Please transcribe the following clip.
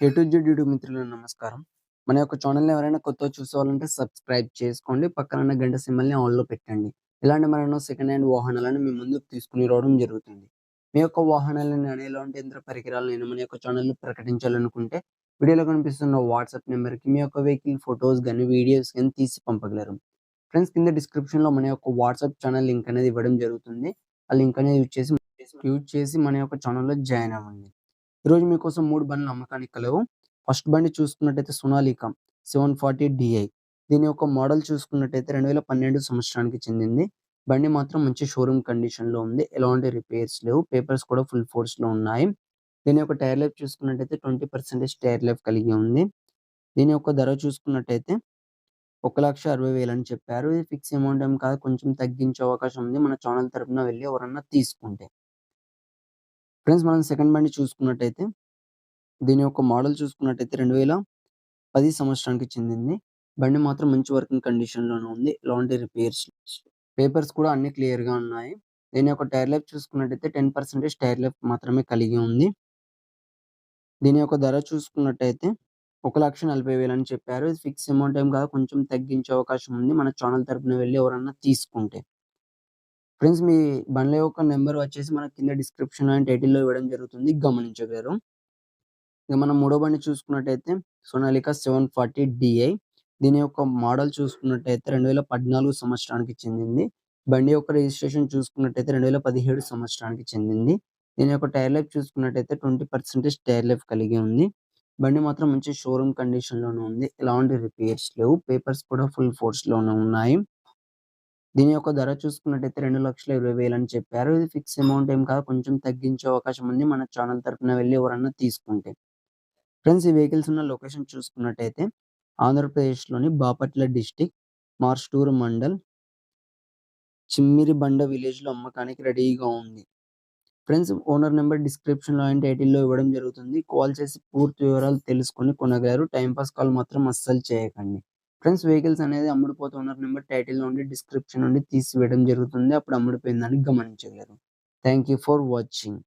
A to Z YouTube మిత్రులు నమస్కారం. మన యొక్క ఛానల్ని ఎవరైనా కొత్తగా చూసుకోవాలంటే సబ్స్క్రైబ్ చేసుకోండి. పక్కన గంట సిమ్మల్ని ఆన్లో పెట్టండి. ఇలాంటి మరెన్నో సెకండ్ హ్యాండ్ వాహనాలను మీ ముందుకు తీసుకుని రావడం జరుగుతుంది. మీ యొక్క వాహనాలను అనేలాంటి యంత్ర పరికరాలు నేను మన యొక్క ఛానెల్‌లో ప్రకటించాలనుకుంటే వీడియోలో కనిపిస్తున్న వాట్సాప్ నెంబర్కి మీ యొక్క వెహికల్ ఫొటోస్ గాని, వీడియోస్ కానీ తీసి పంపగలరు. ఫ్రెండ్స్ కింద డిస్క్రిప్షన్‌లో మన యొక్క వాట్సాప్ ఛానల్ లింక్ అనేది ఇవ్వడం జరుగుతుంది. ఆ లింక్ అనేది యూజ్ చేసి యూజ్ చేసి మన యొక్క ఛానల్లో జాయిన్ అవ్వండి. ఈరోజు మీకోసం మూడు బండ్లు అమ్మకానికి కలవు. ఫస్ట్ బండి చూసుకున్నట్టయితే సోనాలికా సెవెన్ ఫార్టీ డిఐ దీని యొక్క మోడల్ చూసుకున్నట్టయితే 2012 సంవత్సరానికి చెందింది. బండి మాత్రం మంచి షోరూమ్ కండిషన్‌లో ఉంది. ఎలాంటి రిపేర్స్ లేవు. పేపర్స్ కూడా ఫుల్ ఫోర్స్‌లో ఉన్నాయి. దీని యొక్క టైర్ లైఫ్ చూసుకున్నట్టయితే 20% టైర్ లైఫ్ కలిగి ఉంది. దీని యొక్క ధర చూసుకున్నట్టయితే 1,60,000 అని చెప్పారు. ఇది ఫిక్స్ అమౌంట్ ఏం కాదు. కొంచెం తగ్గించే అవకాశం ఉంది. మన ఛానల్ తరపున వెళ్ళి ఎవరన్నా తీసుకుంటే. ఫ్రెండ్స్ మనం సెకండ్ బండి చూసుకున్నట్టయితే దీని యొక్క మోడల్ చూసుకున్నట్టయితే 2010 సంవత్సరానికి చెందింది. బండి మాత్రం మంచి వర్కింగ్ కండిషన్‌లోనే ఉంది. లాంటి రిపేర్స్ పేపర్స్ కూడా అన్ని క్లియర్‌గా ఉన్నాయి. దీని యొక్క టైర్ లైఫ్ చూసుకున్నట్టయితే 10% టైర్ లైఫ్ మాత్రమే కలిగి ఉంది. దీని యొక్క ధర చూసుకున్నట్టయితే 1,40,000 అని చెప్పారు. ఇది ఫిక్స్ అమౌంట్ ఏం కాదు. కొంచెం తగ్గించే అవకాశం ఉంది. మన ఛానల్ తరపున వెళ్ళి ఎవరన్నా తీసుకుంటే. ఫ్రెండ్స్ మీ బండ్ల యొక్క నెంబర్ వచ్చేసి మన కింద డిస్క్రిప్షన్ అండ్ టైటిల్‌లో ఇవ్వడం జరుగుతుంది. గమనించగలరు. ఇక మనం మూడో బండి చూసుకున్నట్టయితే సోనాలిక సెవెన్ ఫార్టీ డిఐ దీని యొక్క మోడల్ చూసుకున్నట్టయితే 2014 సంవత్సరానికి చెందింది. బండి యొక్క రిజిస్ట్రేషన్ చూసుకున్నట్టయితే 2017 సంవత్సరానికి చెందింది. దీని యొక్క టైర్ లైఫ్ చూసుకున్నట్టయితే 20% టైర్ లైఫ్ కలిగి ఉంది. బండి మాత్రం మంచి షోరూమ్ కండిషన్‌లోనే ఉంది. ఎలాంటి రిపేర్స్ లేవు. పేపర్స్ కూడా ఫుల్ ఫోర్స్‌లోనే ఉన్నాయి. దీని యొక్క ధర చూసుకున్నట్టయితే 2,20,000 అని చెప్పారు. ఇది ఫిక్స్ అమౌంట్ ఏం కాదు. కొంచెం తగ్గించే అవకాశం ఉంది. మన ఛానల్ తరపున వెళ్ళి ఎవరన్నా తీసుకుంటే. ఫ్రెండ్స్ ఈ వెహికల్స్ ఉన్న లొకేషన్ చూసుకున్నట్టయితే ఆంధ్రప్రదేశ్‌లోని బాపట్ల డిస్ట్రిక్ట్ మార్స్టూర్ మండల్ చిమ్మిరి బండ విలేజ్‌లో అమ్మకానికి రెడీగా ఉంది. ఫ్రెండ్స్ ఓనర్ నెంబర్ డిస్క్రిప్షన్‌లో అండ్ టైటిల్‌లో ఇవ్వడం జరుగుతుంది. కాల్ చేసి పూర్తి వివరాలు తెలుసుకొని కొనగలరు. టైంపాస్ పాస్ కాల్ మాత్రం అస్సలు చేయకండి. ఫ్రెండ్స్ వెహికల్స్ అనేది అమ్ముడుపోతూ ఉన్నారు నెంబర్ టైటిల్ నుండి, డిస్క్రిప్షన్ నుండి తీసివేయడం జరుగుతుంది. అప్పుడు అమ్ముడిపోయిందని గమనించగలరు. Thank you for watching.